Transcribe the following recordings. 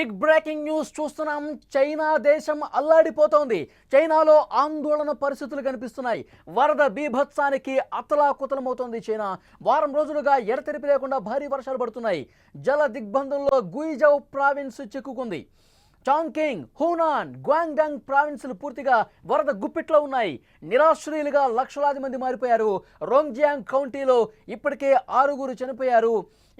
Big breaking news చూస్తున్నాం. China దేశం అల్లాడిపోతోంది. చైనాలో ఆందోళన పరిస్థితులు కనిపిస్తున్నాయి. వరద బీభత్సానికి అతలాకుతలమవుతోంది చైనా. వారం రోజులుగా ఎడతెరిపి లేకుండా భారీ వర్షాలు పడుతున్నాయి. జల దిగ్బంధంలో గుయిజౌ ప్రావిన్స్ చిక్కుకుంది. చాంకింగ్ హూనాన్ గ్వాంగ్డాంగ్ ప్రావిన్సులు పూర్తిగా వరద గుప్పిట్లో ఉన్నాయి. నిరాశ్రయులుగా లక్షలాది మంది మారిపోయారు. రోంగ్జియాంగ్ కౌంటీలో ఇప్పటికే ఆరుగురు చనిపోయారు.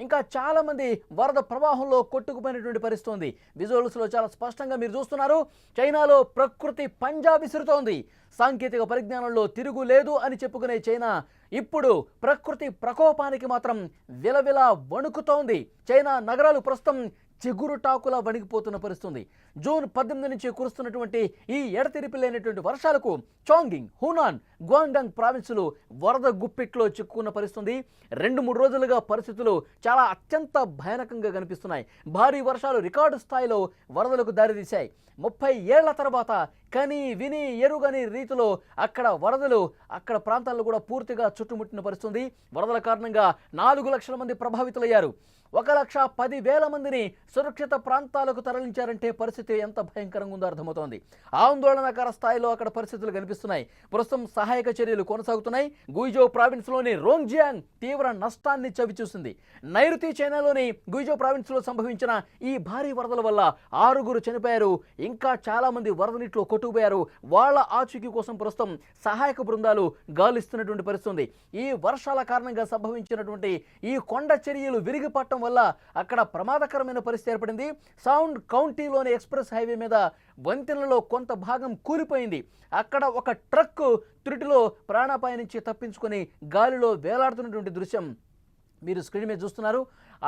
ఇంకా చాలామంది వరద ప్రవాహంలో కొట్టుకుపోయినటువంటి పరిస్థితి ఉంది విజువల్స్లో చాలా స్పష్టంగా మీరు చూస్తున్నారు. చైనాలో ప్రకృతి పంజా విసురుతోంది. సాంకేతిక పరిజ్ఞానంలో తిరుగు లేదు అని చెప్పుకునే చైనా ఇప్పుడు ప్రకృతి ప్రకోపానికి మాత్రం విలవిల వణుకుతోంది. చైనా నగరాలు ప్రస్తుతం చిగురుటాకులా వణిగిపోతున్న పరిస్థితుంది. జూన్ పద్దెనిమిది నుంచి కురుస్తున్నటువంటి ఈ ఎడతెరిపి లేనటువంటి వర్షాలకు చాంగింగ్ హునాన్ గ్వాంగ్డాంగ్ ప్రావిన్సులు వరద గుప్పిట్లో చిక్కుకున్న పరిస్థితుంది. రెండు మూడు రోజులుగా పరిస్థితులు చాలా అత్యంత భయానకంగా కనిపిస్తున్నాయి. భారీ వర్షాలు రికార్డు స్థాయిలో వరదలకు దారితీశాయి. ముప్పై ఏళ్ళ తర్వాత కని విని ఎరుగని రీతిలో అక్కడ వరదలు అక్కడ ప్రాంతాల్లో కూడా పూర్తిగా చుట్టుముట్టిన పరిస్థితుంది. వరదల కారణంగా నాలుగు లక్షల మంది ప్రభావితులయ్యారు. ఒక లక్ష పది వేల మందిని సురక్షిత ప్రాంతాలకు తరలించారంటే పరిస్థితి ఎంత భయంకరంగా ఉందో అర్థమవుతోంది. ఆందోళనకర స్థాయిలో అక్కడ పరిస్థితులు కనిపిస్తున్నాయి. ప్రస్తుతం సహాయక చర్యలు కొనసాగుతున్నాయి. గుయిజో ప్రావిన్స్లోని రోంగ్జియాంగ్ తీవ్ర నష్టాన్ని చవిచూసింది. నైరుతి చైనాలోని గుయిజో ప్రావిన్స్లో సంభవించిన ఈ భారీ వరదల వల్ల ఆరుగురు చనిపోయారు. ఇంకా చాలామంది వరద నీటిలో కొట్టుకుపోయారు. వాళ్ళ ఆచూకీ కోసం ప్రస్తుతం సహాయక బృందాలు గాలిస్తున్నటువంటి పరిస్థితుంది. ఈ వర్షాల కారణంగా సంభవించినటువంటి ఈ కొండ చర్యలు విరిగిపట్టడం వల్ల అక్కడ ప్రమాదకరమైన పరిస్థితి ఏర్పడింది. సౌండ్ కౌంటీలోని ఎక్స్ప్రెస్ హైవే మీద వంతెనలో కొంత భాగం కూలిపోయింది. అక్కడ ఒక ట్రక్ త్రుటిలో ప్రాణాపాయ నుంచి తప్పించుకొని గాలిలో వేలాడుతున్నటువంటి దృశ్యం మీరు స్క్రీన్ మీద చూస్తున్నారు.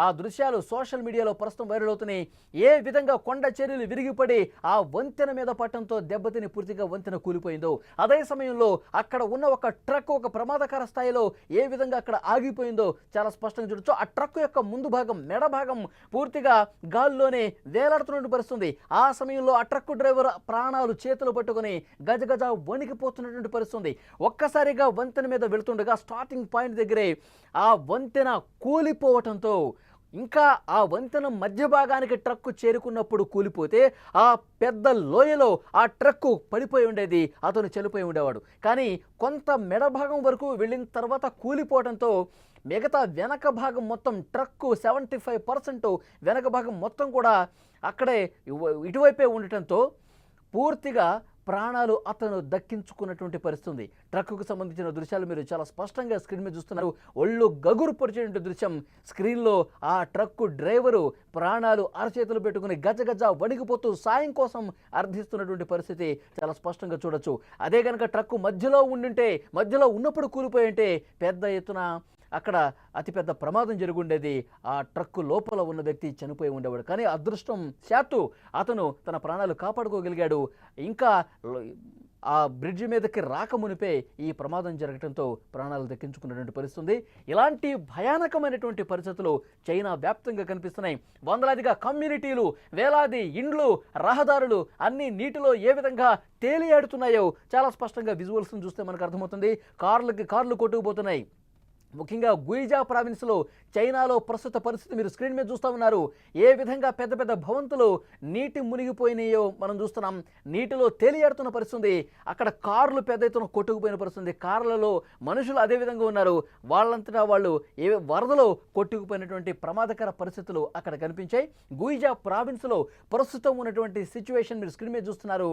ఆ దృశ్యాలు సోషల్ మీడియాలో ప్రస్తుతం వైరల్ అవుతున్నాయి. ఏ విధంగా కొండ చర్యలు విరిగిపడి ఆ వంతెన మీద పట్టడంతో దెబ్బతిని పూర్తిగా వంతెన కూలిపోయిందో. అదే సమయంలో అక్కడ ఉన్న ఒక ట్రక్ ఒక ప్రమాదకర స్థాయిలో ఏ విధంగా అక్కడ ఆగిపోయిందో చాలా స్పష్టంగా చూడొచ్చు. ఆ ట్రక్ యొక్క ముందు భాగం మెడ భాగం పూర్తిగా గాల్లోనే వేలాడుతున్నట్టు పరిస్థితుంది. ఆ సమయంలో ఆ ట్రక్ డ్రైవర్ ప్రాణాలు చేతులు పట్టుకొని గజగజ వణికిపోతున్నటువంటి పరిస్థితుంది. ఒక్కసారిగా వంతెన మీద వెళుతుండగా స్టార్టింగ్ పాయింట్ దగ్గరే ఆ వంతెన కూలిపోవటంతో ఇంకా ఆ వంతెన మధ్య భాగానికి ట్రక్కు చేరుకున్నప్పుడు కూలిపోతే ఆ పెద్ద లోయలో ఆ ట్రక్కు పడిపోయి ఉండేది. అతను చనిపోయి ఉండేవాడు. కానీ కొంత మెడ భాగం వరకు వెళ్ళిన తర్వాత కూలిపోవడంతో మిగతా వెనక భాగం మొత్తం ట్రక్కు సెవెంటీ ఫైవ్ పర్సెంట్ వెనక భాగం మొత్తం కూడా అక్కడే ఇటువైపే ఉండటంతో పూర్తిగా ప్రాణాలు అతను దక్కించుకున్నటువంటి పరిస్థితుంది ట్రక్కుకు సంబంధించిన దృశ్యాలు మీరు చాలా స్పష్టంగా స్క్రీన్ మీద చూస్తున్నారు. ఒళ్ళు గగురు పరిచేటువంటి దృశ్యం స్క్రీన్లో ఆ ట్రక్కు డ్రైవరు ప్రాణాలు అరచేతులు పెట్టుకుని గజగజ వణిగిపోతూ సాయం కోసం అర్థిస్తున్నటువంటి పరిస్థితి చాలా స్పష్టంగా చూడొచ్చు. అదే కనుక ట్రక్కు మధ్యలో ఉండింటే మధ్యలో ఉన్నప్పుడు కూలిపోయి ఉంటే పెద్ద ఎత్తున అక్కడ అతిపెద్ద ప్రమాదం జరుగుండేది. ఆ ట్రక్కు లోపల ఉన్న వ్యక్తి చనిపోయి ఉండేవాడు. కానీ అదృష్టం శాత్తు అతను తన ప్రాణాలు కాపాడుకోగలిగాడు. ఇంకా ఆ బ్రిడ్జ్ మీదకి రాకమునిపే ఈ ప్రమాదం జరగడంతో ప్రాణాలు దక్కించుకున్నటువంటి పరిస్థితుంది. ఇలాంటి భయానకమైనటువంటి పరిస్థితులు చైనా వ్యాప్తంగా కనిపిస్తున్నాయి. వందలాదిగా కమ్యూనిటీలు వేలాది ఇండ్లు రహదారులు అన్ని నీటిలో ఏ విధంగా తేలియాడుతున్నాయో చాలా స్పష్టంగా విజువల్స్ని చూస్తే మనకు అర్థమవుతుంది. కార్లకి కార్లు కొట్టుకుపోతున్నాయి. ముఖ్యంగా గుయిజా ప్రావిన్స్లో చైనాలో ప్రస్తుత పరిస్థితి మీరు స్క్రీన్ మీద చూస్తూ ఉన్నారు. ఏ విధంగా పెద్ద పెద్ద భవంతులు నీటి మునిగిపోయినాయో మనం చూస్తున్నాం. నీటిలో తేలియాడుతున్న పరిస్థితి అక్కడ కార్లు పెద్ద ఎత్తున కొట్టుకుపోయిన పరిస్థితి కార్లలో మనుషులు అదే విధంగా ఉన్నారు. వాళ్ళంతటా వాళ్ళు ఏ వరదలో కొట్టుకుపోయినటువంటి ప్రమాదకర పరిస్థితులు అక్కడ కనిపించాయి. గుయిజా ప్రావిన్స్లో ప్రస్తుతం ఉన్నటువంటి సిచ్యువేషన్ మీరు స్క్రీన్ మీద చూస్తున్నారు.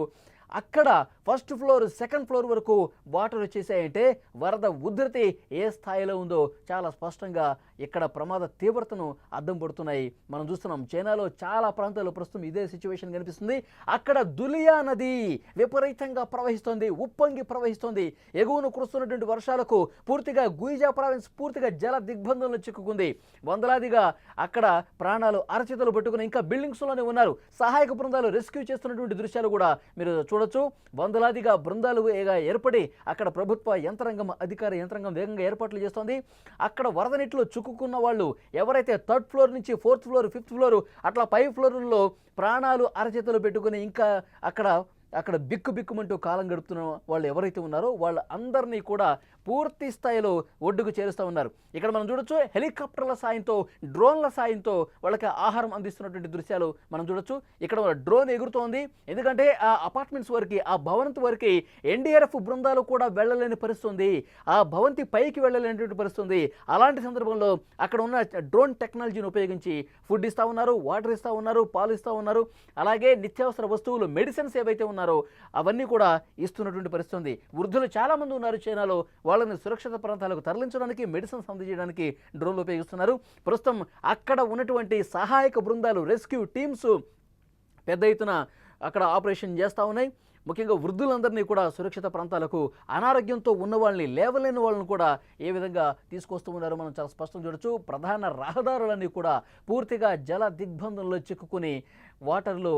అక్కడ ఫస్ట్ ఫ్లోర్ సెకండ్ ఫ్లోర్ వరకు వాటర్ వచ్చేసాయంటే వరద ఉధృతి ఏ స్థాయిలో ఉందో చాలా స్పష్టంగా ఇక్కడ ప్రమాద తీవ్రతను అద్దం పడుతున్నాయి. మనం చూస్తున్నాం చైనాలో చాలా ప్రాంతాల్లో ప్రస్తుతం ఇదే సిచ్యువేషన్ కనిపిస్తుంది. అక్కడ దులియా నది విపరీతంగా ప్రవహిస్తోంది ఉప్పొంగి ప్రవహిస్తోంది. ఎగువను కురుస్తున్నటువంటి వర్షాలకు పూర్తిగా గుయిజా ప్రావిన్స్ పూర్తిగా జల దిగ్బంధంలో చిక్కుకుంది. వందలాదిగా అక్కడ ప్రాణాలు అరచేతులు పట్టుకుని ఇంకా బిల్డింగ్స్లోనే ఉన్నారు. సహాయక బృందాలు రెస్క్యూ చేస్తున్నటువంటి దృశ్యాలు కూడా మీరు చూడొచ్చు. వందలాదిగా బృందాలుగా ఏర్పడి అక్కడ ప్రభుత్వ యంత్రాంగం అధికార యంత్రాంగం వేగంగా ఏర్పాట్లు చేస్తోంది. అక్కడ వరద నీటిలో చిక్కు వాళ్ళు ఎవరైతే థర్డ్ ఫ్లోర్ నుంచి ఫోర్త్ ఫ్లోర్ ఫిఫ్త్ ఫ్లోర్ అట్లా పై ఫ్లోర్లో ప్రాణాలు అరచేతులు పెట్టుకుని ఇంకా అక్కడ అక్కడ బిక్కు బిక్కుమంటూ కాలం గడుపుతున్న వాళ్ళు ఎవరైతే ఉన్నారో వాళ్ళ అందరినీ కూడా పూర్తి స్థాయిలో ఒడ్డుకు చేరుస్తూ ఉన్నారు. ఇక్కడ మనం చూడొచ్చు హెలికాప్టర్ల సాయంతో డ్రోన్ల సాయంతో వాళ్ళకి ఆహారం అందిస్తున్నటువంటి దృశ్యాలు మనం చూడొచ్చు. ఇక్కడ డ్రోన్ ఎగురుతోంది. ఎందుకంటే ఆ అపార్ట్మెంట్స్ వరకు ఆ భవంతి వరకు ఎన్డీఆర్ఎఫ్ బృందాలు కూడా వెళ్ళలేని పరిస్థితుంది. ఆ భవంతి పైకి వెళ్ళలేనటువంటి పరిస్థితుంది. అలాంటి సందర్భంలో అక్కడ ఉన్న డ్రోన్ టెక్నాలజీని ఉపయోగించి ఫుడ్ ఇస్తూ ఉన్నారు వాటర్ ఇస్తూ ఉన్నారు పాలు ఇస్తూ ఉన్నారు. అలాగే నిత్యావసర వస్తువులు మెడిసిన్స్ ఏవైతే ఉన్నారో అవన్నీ కూడా ఇస్తున్నటువంటి పరిస్థితి ఉంది వృద్ధులు చాలామంది ఉన్నారు చైనాలో. వాళ్ళని సురక్షిత ప్రాంతాలకు తరలించడానికి మెడిసిన్స్ అందజేయడానికి డ్రోన్లు ఉపయోగిస్తున్నారు. ప్రస్తుతం అక్కడ ఉన్నటువంటి సహాయక బృందాలు రెస్క్యూ టీమ్స్ పెద్ద ఎత్తున అక్కడ ఆపరేషన్ చేస్తూ ఉన్నాయి. ముఖ్యంగా వృద్ధులందరినీ కూడా సురక్షిత ప్రాంతాలకు అనారోగ్యంతో ఉన్న వాళ్ళని లేవలేని వాళ్ళని కూడా ఏ విధంగా తీసుకొస్తూ ఉన్నారో మనం చాలా స్పష్టం చూడొచ్చు. ప్రధాన రహదారులన్నీ కూడా పూర్తిగా జల దిగ్బంధంలో చిక్కుకుని వాటర్లో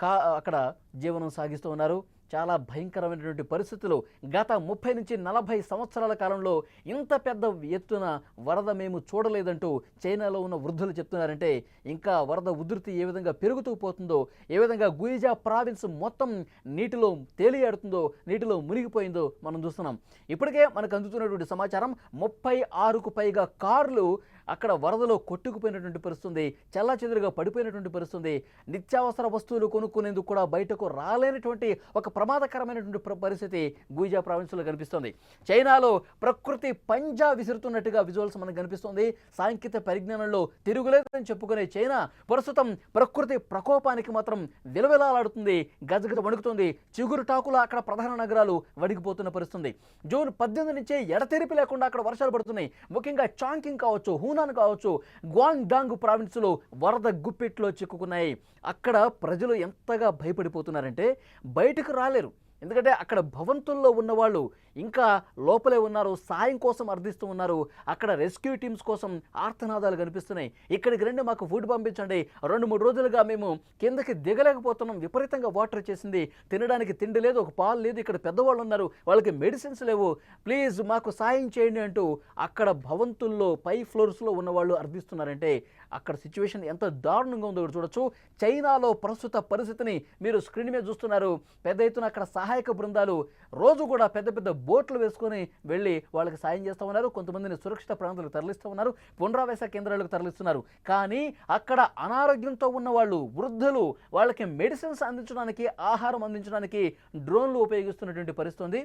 కా అక్కడ జీవనం సాగిస్తూ ఉన్నారు. చాలా భయంకరమైనటువంటి పరిస్థితులు. గత ముప్పై నుంచి నలభై సంవత్సరాల కాలంలో ఇంత పెద్ద ఎత్తున వరద మేము చూడలేదంటూ చైనాలో ఉన్న వృద్ధులు చెప్తున్నారంటే ఇంకా వరద ఉధృతి ఏ విధంగా పెరుగుతూ పోతుందో ఏ విధంగా గుయిజా ప్రావిన్స్ మొత్తం నీటిలో తేలియాడుతుందో నీటిలో మునిగిపోయిందో మనం చూస్తున్నాం. ఇప్పటికే మనకు అందుతున్నటువంటి సమాచారం ముప్పై ఆరుకు పైగా కార్లు అక్కడ వరదలో కొట్టుకుపోయినటువంటి పరిస్థితుంది చెల్లాచెదురుగా పడిపోయినటువంటి పరిస్థితుంది. నిత్యావసర వస్తువులు కొనుక్కునేందుకు కూడా బయటకు రాలేనటువంటి ఒక ప్రమాదకరమైనటువంటి పరిస్థితి గుయిజా ప్రావిన్స్లో కనిపిస్తుంది. చైనాలో ప్రకృతి పంజా విసురుతున్నట్టుగా విజువల్స్ మనకు కనిపిస్తుంది. సాంకేతిక పరిజ్ఞానంలో తిరుగులేదని చెప్పుకునే చైనా ప్రస్తుతం ప్రకృతి ప్రకోపానికి మాత్రం విలవిలాడుతుంది గజగజ వణుకుతుంది. చిగురుటాకుల అక్కడ ప్రధాన నగరాలు వణికిపోతున్న పరిస్థితుంది. జూన్ పద్దెనిమిది నుంచే ఎడతెరిపి లేకుండా అక్కడ వర్షాలు పడుతున్నాయి. ముఖ్యంగా చాంకింగ్ కావచ్చు యూనాన్ కావచ్చు గ్వాంగ్ డాంగ్ ప్రావిన్స్లో వరద గుప్పెట్లో చిక్కుకున్నాయి. అక్కడ ప్రజలు ఎంతగా భయపడిపోతున్నారంటే బయటకు రాలేరు. ఎందుకంటే అక్కడ భవంతుల్లో ఉన్నవాళ్ళు ఇంకా లోపలే ఉన్నారు సాయం కోసం అర్థిస్తూ ఉన్నారు. అక్కడ రెస్క్యూ టీమ్స్ కోసం ఆర్తనాదాలు కనిపిస్తున్నాయి. ఇక్కడికి రండి మాకు ఫుడ్ పంపించండి. రెండు మూడు రోజులుగా మేము కిందకి దిగలేకపోతున్నాం. విపరీతంగా వాటర్ చేసింది తినడానికి తిండి లేదు ఒక పాలు లేదు. ఇక్కడ పెద్దవాళ్ళు ఉన్నారు. వాళ్ళకి మెడిసిన్స్ లేవు. ప్లీజ్ మాకు సాయం చేయండి అంటూ అక్కడ భవంతుల్లో పై ఫ్లోర్స్లో ఉన్నవాళ్ళు అర్థిస్తున్నారంటే అక్కడ సిచ్యువేషన్ ఎంత దారుణంగా ఉందో చూడొచ్చు. చైనాలో ప్రస్తుత పరిస్థితిని మీరు స్క్రీన్ మీద చూస్తున్నారు. పెద్ద ఎత్తున అక్కడ సహాయక బృందాలు రోజు కూడా పెద్ద పెద్ద బోట్లు వేసుకొని వెళ్ళి వాళ్ళకి సాయం చేస్తూ ఉన్నారు. కొంతమందిని సురక్షిత ప్రాంతాలకు తరలిస్తూ ఉన్నారు. పునరావాస కేంద్రాలకు తరలిస్తున్నారు. కానీ అక్కడ అనారోగ్యంతో ఉన్న వాళ్ళు వృద్ధులు వాళ్ళకి మెడిసిన్స్ అందించడానికి ఆహారం అందించడానికి డ్రోన్లు ఉపయోగిస్తున్నటువంటి పరిస్థితి ఉంది.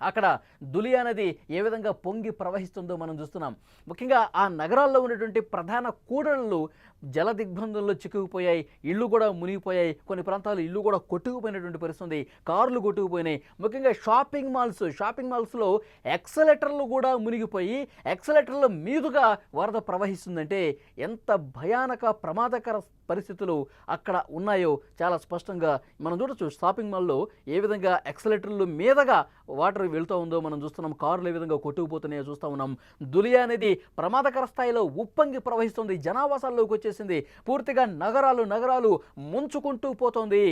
అక్కడ దులియా నది ఏ విధంగా పొంగి ప్రవహిస్తుందో మనం చూస్తున్నాం. ముఖ్యంగా ఆ నగరాల్లో ఉన్నటువంటి ప్రధాన కూడళ్ళు జల దిగ్బంధంలో చిక్కుకుపోయాయి ఇళ్ళు కూడా మునిగిపోయాయి కొన్ని ప్రాంతాలు ఇల్లు కూడా కొట్టుకుపోయినటువంటి పరిస్థితి ఉంది కార్లు కొట్టుకుపోయినాయి. ముఖ్యంగా షాపింగ్ మాల్స్ షాపింగ్ మాల్స్లో ఎక్సలేటర్లు కూడా మునిగిపోయి ఎక్సలేటర్ల మీదుగా వరద ప్రవహిస్తుందంటే ఎంత భయానక ప్రమాదకర పరిస్థితులు అక్కడ ఉన్నాయో చాలా స్పష్టంగా మనం చూడొచ్చు. షాపింగ్ మాల్లో ఏ విధంగా ఎక్సలేటర్లు మీదగా వాటర్ వెళ్తూ ఉందో మనం చూస్తున్నాం. కార్లు ఏ విధంగా కొట్టుకుపోతున్నాయో చూస్తూ ఉన్నాం. దులియా అనేది ప్రమాదకర స్థాయిలో ఉప్పొంగి ప్రవహిస్తుంది. జనావాసాల్లోకి వచ్చేసింది. పూర్తిగా నగరాలు నగరాలు ముంచుకుంటూ పోతోంది.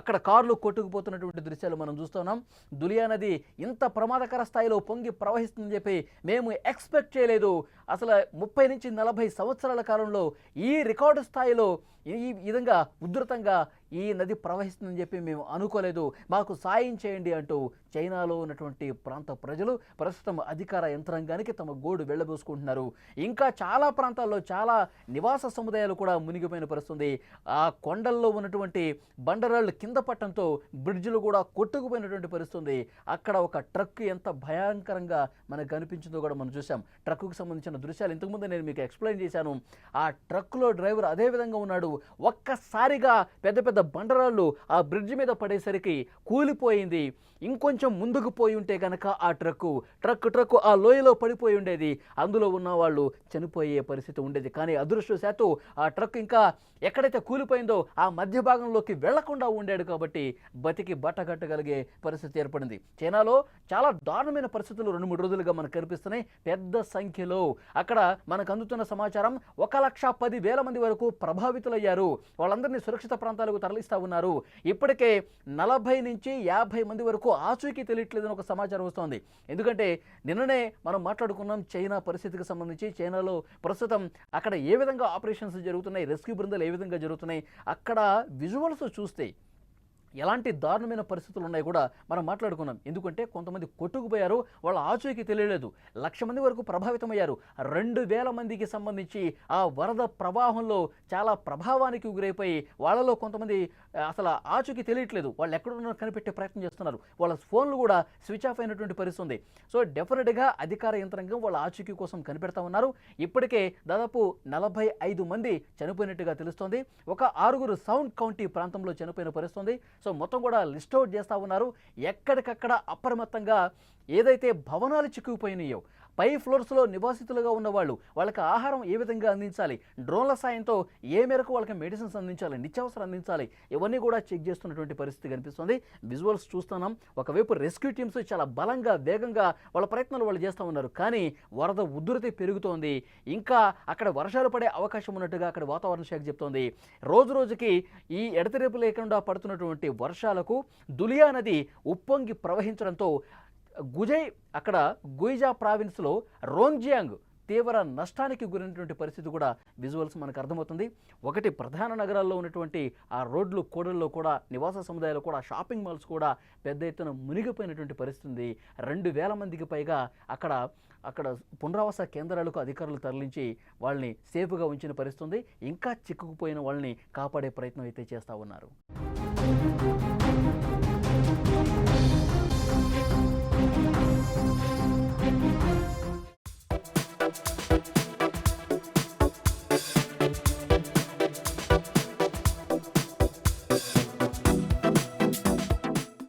అక్కడ కార్లు కొట్టుకుపోతున్నటువంటి దృశ్యాలు మనం చూస్తున్నాం దులియా నది ఇంత ప్రమాదకర స్థాయిలో పొంగి ప్రవహిస్తుందని చెప్పి మేము ఎక్స్పెక్ట్ చేయలేదు. అసలు ముప్పై నుంచి నలభై సంవత్సరాల కాలంలో ఈ రికార్డు స్థాయిలో ఈ విధంగా ఉధృతంగా ఈ నది ప్రవహిస్తుందని చెప్పి మేము అనుకోలేదు. మాకు సాయం చేయండి అంటూ చైనాలో ఉన్నటువంటి ప్రాంత ప్రజలు ప్రస్తుతం అధికార యంత్రాంగానికి తమ గోడు వెళ్ళబోసుకుంటున్నారు. ఇంకా చాలా ప్రాంతాల్లో చాలా నివాస సముదాయాలు కూడా మునిగిపోయిన పరిస్థితుంది. ఆ కొండల్లో ఉన్నటువంటి బండరాళ్ళు కింద పట్టడంతో బ్రిడ్జిలు కూడా కొట్టుకుపోయినటువంటి పరిస్థితుంది. అక్కడ ఒక ట్రక్ ఎంత భయంకరంగా మనకు కనిపించిందో కూడా మనం చూసాం ట్రక్కుకు సంబంధించిన దృశ్యాలు ఇంతకుముందు నేను మీకు ఎక్స్ప్లెయిన్ చేశాను. ఆ ట్రక్లో డ్రైవర్ అదే విధంగా ఉన్నాడు. ఒక్కసారిగా పెద్ద పెద్ద బండరాళ్ళు ఆ బ్రిడ్జ్ మీద పడేసరికి కూలిపోయింది. ఇంకొంచెం ముందుకు పోయి ఉంటే గనక ఆ ట్రక్కు ట్రక్ ట్రక్ ఆ లోయలో పడిపోయి ఉండేది. అందులో ఉన్న వాళ్ళు చనిపోయే పరిస్థితి ఉండేది. కానీ అదృష్టశాత్తు ఆ ట్రక్ ఇంకా ఎక్కడైతే కూలిపోయిందో ఆ మధ్య భాగంలోకి వెళ్ళకుండా ఉండాడు కాబట్టి బతికి బట్టగట్టగలిగే పరిస్థితి ఏర్పడింది. చైనాలో చాలా దారుణమైన పరిస్థితులు రెండు మూడు రోజులుగా మనకు కనిపిస్తున్నాయి. పెద్ద సంఖ్యలో అక్కడ మనకు అందుతున్న సమాచారం ఒక లక్ష పది వేల మంది వరకు ప్రభావితులయ్యారు. వాళ్ళందరినీ సురక్షిత ప్రాంతాలకు తరలిస్తూ ఉన్నారు. ఇప్పటికే నలభై నుంచి యాభై మంది వరకు ఆచూకీ తెలియట్లేదని ఒక సమాచారం వస్తోంది. ఎందుకంటే నిన్ననే మనం మాట్లాడుకున్నాం చైనా పరిస్థితికి సంబంధించి. చైనాలో ప్రస్తుతం అక్కడ ఏ విధంగా ఆపరేషన్స్ జరుగుతున్నాయి? రెస్క్యూ బృందాలు ఏ విధంగా జరుగుతున్నాయి? అక్కడ విజువల్స్ చూస్తే ఎలాంటి దారుణమైన పరిస్థితులు ఉన్నాయి కూడా మనం మాట్లాడుకున్నాం. ఎందుకంటే కొంతమంది కొట్టుకుపోయారు వాళ్ళ ఆచూకీ తెలియలేదు. లక్ష మంది వరకు ప్రభావితమయ్యారు. రెండు వేల మందికి సంబంధించి ఆ వరద ప్రవాహంలో చాలా ప్రభావానికి గురైపోయి వాళ్ళలో కొంతమంది అసలు ఆచూకీ తెలియట్లేదు. వాళ్ళు ఎక్కడున్నారో కనిపెట్టే ప్రయత్నం చేస్తున్నారు. వాళ్ళ ఫోన్లు కూడా స్విచ్ ఆఫ్ అయినటువంటి పరిస్థితి ఉంది. సో డెఫినెట్గా అధికార యంత్రాంగం వాళ్ళ ఆచూకీ కోసం కనిపెడతా ఉన్నారు. ఇప్పటికే దాదాపు నలభై ఐదు మంది చనిపోయినట్టుగా తెలుస్తోంది. ఒక ఆరుగురు సౌండ్ కౌంటీ ప్రాంతంలో చనిపోయిన పరిస్థితి సో మొత్తం కూడా లిస్ట్ అవుట్ చేస్తూ ఉన్నారు. ఎక్కడికక్కడ అప్రమత్తంగా ఏదైతే భవనాలు చిక్కుకుపోయినాయో పై ఫ్లోర్స్లో నివాసితులుగా ఉన్నవాళ్ళు వాళ్ళకి ఆహారం ఏ విధంగా అందించాలి? డ్రోన్ల సాయంతో ఏ మేరకు వాళ్ళకి మెడిసిన్స్ అందించాలి? నిత్యావసరం అందించాలి? ఇవన్నీ కూడా చెక్ చేస్తున్నటువంటి పరిస్థితి కనిపిస్తుంది. విజువల్స్ చూస్తున్నాం. ఒకవైపు రెస్క్యూ టీమ్స్ చాలా బలంగా వేగంగా వాళ్ళ ప్రయత్నాలు వాళ్ళు చేస్తూ ఉన్నారు. కానీ వరద ఉధృతి పెరుగుతోంది. ఇంకా అక్కడ వర్షాలు పడే అవకాశం ఉన్నట్టుగా అక్కడ వాతావరణ శాఖ చెప్తోంది. రోజు రోజుకి ఈ ఎడతెరిపి లేకుండా పడుతున్నటువంటి వర్షాలకు దులియా నది ఉప్పొంగి ప్రవహించడంతో గుజై అక్కడ గుయిజా ప్రావిన్స్లో రోంగ్జియాంగ్ తీవ్ర నష్టానికి గురైనటువంటి పరిస్థితి కూడా విజువల్స్ మనకు అర్థమవుతుంది. ఒకటి ప్రధాన నగరాల్లో ఉన్నటువంటి ఆ రోడ్లు కూడల్లో కూడా నివాస సముదాయాలు కూడా షాపింగ్ మాల్స్ కూడా పెద్ద ఎత్తున మునిగిపోయినటువంటి పరిస్థితి ఉంది. రెండు వేల మందికి పైగా అక్కడ అక్కడ పునరావాస కేంద్రాలకు అధికారులు తరలించి వాళ్ళని సేఫ్గా ఉంచిన పరిస్థితి ఉంది. ఇంకా చిక్కుకుపోయిన వాళ్ళని కాపాడే ప్రయత్నం అయితే చేస్తూ ఉన్నారు.